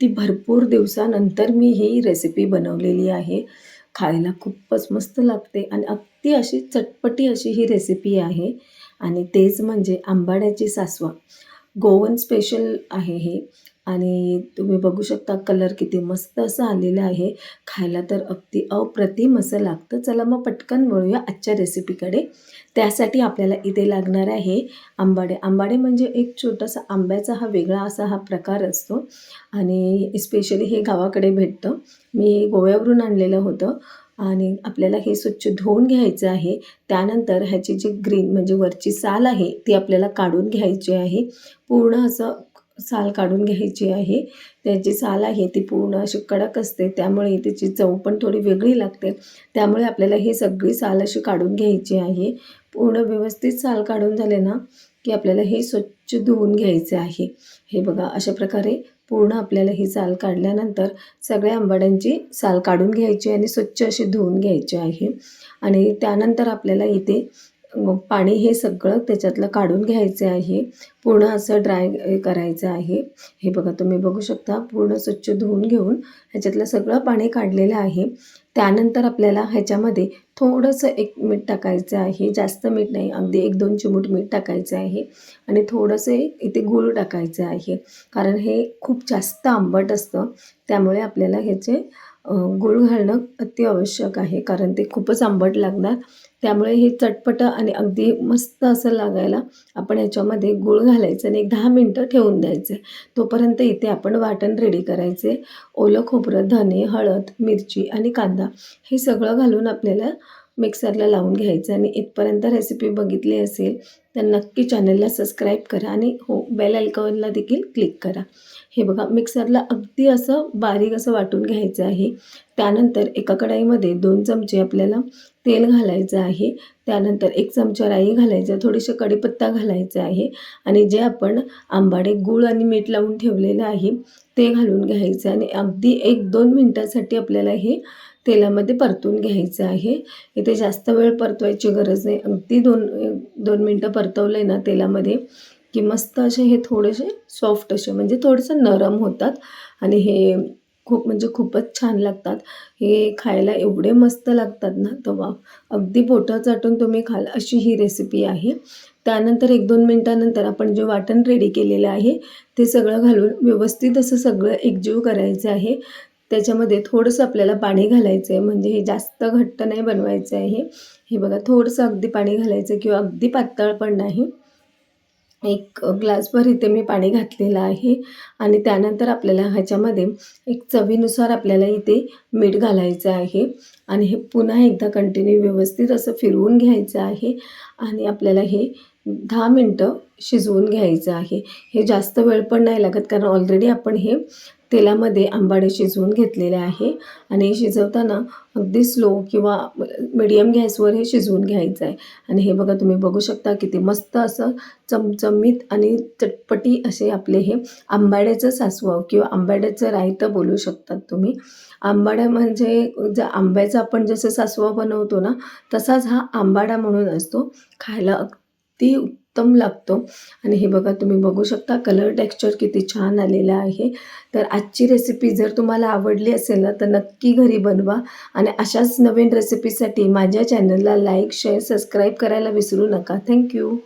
अगदी भरपूर दिवसानंतर मी ही रेसिपी बनवलेली आहे. खायला खूपच मस्त लागते आणि अगदी अशी चटपटी अशी ही रेसिपी आहे. आणि तेच म्हणजे आंबाड्याची सासवा. गोवन स्पेशल आहे हे. आणि तुम्ही बघू शकता कलर किती मस्त असं आलेलं आहे. खायला तर अगदी अप्रतिम असं लागतं. चला मग पटकन वळूया आजच्या रेसिपीकडे. त्यासाठी आपल्याला इथे लागणार आहे आंबाडे. आंबाडे म्हणजे एक छोटासा आंब्याचा हा वेगळा असा हा प्रकार असतो. आणि स्पेशली हे गावाकडे भेटतं. मी गोव्यावरून आणलेलं होतं. आणि आपल्याला हे स्वच्छ धुवून घ्यायचं आहे. त्यानंतर ह्याची जी ग्रीन म्हणजे वरची साल आहे ती आपल्याला काढून घ्यायची आहे. पूर्ण असं साल काढून घ्यायची आहे. त्याची साल आहे ती पूर्ण अशी कडक असते त्यामुळे त्याची चव पण थोडी वेगळी लागते. त्यामुळे आपल्याला ही सगळी साल अशी काढून घ्यायची आहे. पूर्ण व्यवस्थित साल काढून झाले ना की आपल्याला हे स्वच्छ धुवून घ्यायचे आहे. हे बघा अशा प्रकारे पूर्ण आपल्याला ही साल काढल्यानंतर सगळ्या आंबाड्यांची साल काढून घ्यायची आणि स्वच्छ अशी धुवून घ्यायची आहे. आणि त्यानंतर आपल्याला इथे पाणी हे सगळं त्याच्यातलं काढून घ्यायचे आहे. पूर्ण असं ड्राय करायचं आहे. हे बघा तुम्ही बघू शकता पूर्ण स्वच्छ धुवून घेऊन ह्याच्यातलं सगळं पाणी काढलेलं आहे. त्यानंतर आपल्याला ह्याच्यामध्ये थोडंसं एक मीठ टाकायचं आहे. जास्त मीठ नाही अगदी एक दोन चिमूट मीठ टाकायचं आहे. आणि थोडंसं इथे गूळ टाकायचं आहे. कारण हे खूप जास्त आंबट असतं. त्यामुळे आपल्याला ह्याचे गूळ घालणं अति आवश्यक आहे कारण ते खूपच आंबट लागणार. त्यामुळे हे चटपटं आणि अगदी मस्त असं लागायला आपण याच्यामध्ये गूळ घालायचं आणि एक दहा मिनटं ठेवून द्यायचे. तोपर्यंत इथे आपण वाटण रेडी करायचे. ओलं खोबरं धने हळद मिरची आणि कांदा हे सगळं घालून आपल्याला मिक्सरला लावून घ्यायचं आणि इथपर्यंत रेसिपी बघितली असेल तर नक्की चॅनलला सबस्क्राईब करा आणि हो बेल आयकॉनला देखील क्लिक करा. हे बघा मिक्सरला अगदी असं बारीक असं वाटून घ्यायचं आहे. त्यानंतर एका कढाईमध्ये दोन चमचे आपल्याला तेल घालायचं आहे. त्यानंतर एक चमचा राई घालायचा थोडीशी कढीपत्ता घालायचा आहे. आणि जे आपण आंबाडे गूळ आणि मीठ लावून ठेवलेलं आहे ते घालून घ्यायचं आणि अगदी एक दोन मिनटासाठी आपल्याला हे तेलामध्ये परतून घ्यायचं आहे. इथे जास्त वेळ परतवायची गरज नाही. अगदी दोन दोन मिनटं परतवलं ना तेलामध्ये की मस्त असे हे थोडेसे सॉफ्ट असे म्हणजे थोडंसं नरम होतात आणि हे खूप म्हणजे खूपच छान लागतात. हे खायला एवढे मस्त लागतात ना तर वा. अगदी पोटं चाटून तुम्ही खाल अशी ही रेसिपी आहे. त्यानंतर एक दोन मिनटानंतर आपण जे वाटण रेडी केलेलं आहे ते सगळं घालून व्यवस्थित असं सगळं एकजीव करायचं आहे. त्याच्यामध्ये थोडंसं आपल्याला पाणी घालायचं आहे म्हणजे हे जास्त घट्ट नाही बनवायचं आहे हे. बघा थोडंसं अगदी पाणी घालायचं किंवा अगदी पातळ पण नाही. एक ग्लासभर इथे मी पाणी घातलेलं आहे. आणि त्यानंतर आपल्याला ह्याच्यामध्ये एक चवीनुसार आपल्याला इथे मीठ घालायचं आहे. आणि हे पुन्हा एकदा कंटिन्यू व्यवस्थित असं फिरवून घ्यायचं आहे. आणि आपल्याला हे दहा मिनटं शिजवून घ्यायचं आहे. हे जास्त वेळ पण नाही लागत कारण ऑलरेडी आपण हे तेलामध्ये आंबाडे शिजवून घेतलेले आहे आणि हे शिजवताना अगदी स्लो किंवा मिडियम गॅसवर हे शिजवून घ्यायचं आहे. आणि हे बघा तुम्ही बघू शकता किती मस्त असं चमचमीत आणि चटपटी असे आपले हे आंबाड्याचं सासवं किंवा आंबाड्याचं रायतं बोलू शकतात तुम्ही. आंबाड्या म्हणजे ज्या आंब्याचं आपण जसं सासवं बनवतो ना तसाच हा आंबाडा म्हणून असतो. खायला अगदी उत्तम लागतो. आणि हे बघा तुम्ही बघू शकता कलर टेक्स्चर किती छान आलेलं आहे. तर आजची रेसिपी जर तुम्हाला आवडली असेल ना तर नक्की घरी बनवा. आणि अशाच नवीन रेसिपीसाठी माझ्या चॅनलला लाईक शेअर सबस्क्राईब करायला विसरू नका. थँक्यू